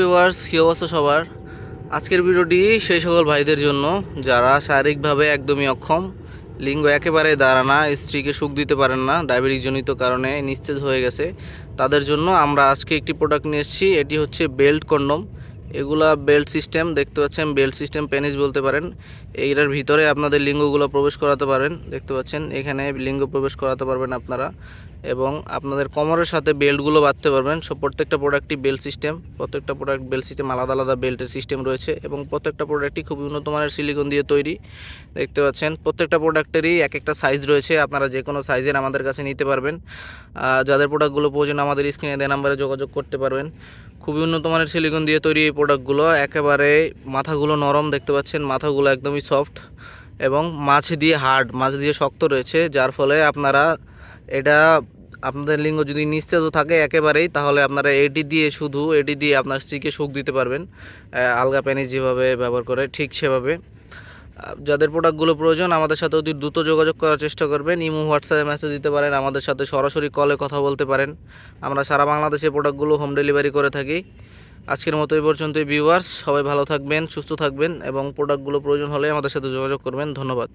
Viewers কী অবস্থা সবার? আজকের ভিডিওটি সেই সকল ভাইদের জন্য যারা শারীরিকভাবে একদমই অক্ষম, লিঙ্গ একেবারে দাঁড়ানা, স্ত্রীকে সুখ দিতে পারেন না ডায়াবেটিক জনিত কারণে নিস্তেজ হয়ে গেছে, তাদের জন্য আমরা আজকে একটি প্রোডাক্ট নিয়ে এসেছি, এটি হচ্ছে বেল্ট কন্ডম এগুলা বেল্ট সিস্টেম দেখতে পাচ্ছেন বেল্ট সিস্টেম পেনিস বলতে পারেন। এইটার ভিতরে আপনাদের লিঙ্গগুলো প্রবেশ করাতে পারেন, দেখতে পাচ্ছেন, এখানে লিঙ্গ প্রবেশ করাতে পারবেন আপনারা। এবং আপনাদের কোমরের সাথে বেল্টগুলো বাঁধতে পারবেন। সব প্রত্যেকটা প্রোডাক্টই বেল্ট সিস্টেম প্রত্যেকটা প্রোডাক্ট বেল্ট সিস্টেম আলাদা আলাদা বেল্টের সিস্টেম রয়েছে এবং প্রত্যেকটা প্রোডাক্টই খুবই উন্নত মানের সিলিকন দিয়ে তৈরি। দেখতে পাচ্ছেন, প্রত্যেকটা প্রোডাক্টেরই এক একটা সাইজ রয়েছে, আপনারা যে কোনো সাইজের আমাদের কাছে নিতে পারবেন। যাদের প্রোডাক্টগুলো প্রয়োজন আমাদের স্ক্রিনে দেওয়া নাম্বারে যোগাযোগ করতে পারবেন। খুবই উন্নত মানের সিলিকন দিয়ে তৈরি এই প্রোডাক্টগুলো একেবারে মাথাগুলো নরম দেখতে পাচ্ছেন, মাথাগুলো একদমই সফট এবং মাছ দিয়ে হার্ড মাছ দিয়ে শক্ত রয়েছে, যার ফলে আপনারা এটা আপনাদের লিঙ্গ যদি নিস্তেজ থাকে একেবারেই, তাহলে আপনারা এটি দিয়ে শুধু, এটি দিয়ে আপনার স্ত্রীকে সুখ দিতে পারবেন। আলগা প্যানিস যেভাবে ব্যবহার করে, ঠিক সেভাবে। যাদের প্রোডাক্টগুলো প্রয়োজন, আমাদের সাথে অতি দ্রুত যোগাযোগ করার চেষ্টা করবেন। ইমো, হোয়াটসঅ্যাপে মেসেজ দিতে পারেন, আমাদের সাথে সরাসরি কলে কথা বলতে পারেন। আমরা সারা বাংলাদেশে প্রোডাক্টগুলো হোম ডেলিভারি করে থাকি। আজকের মতো এই পর্যন্তই ভিউয়ার্স সবাই ভালো থাকবেন, সুস্থ থাকবেন এবং প্রোডাক্টগুলো প্রয়োজন হলে আমাদের সাথে যোগাযোগ করবেন। ধন্যবাদ।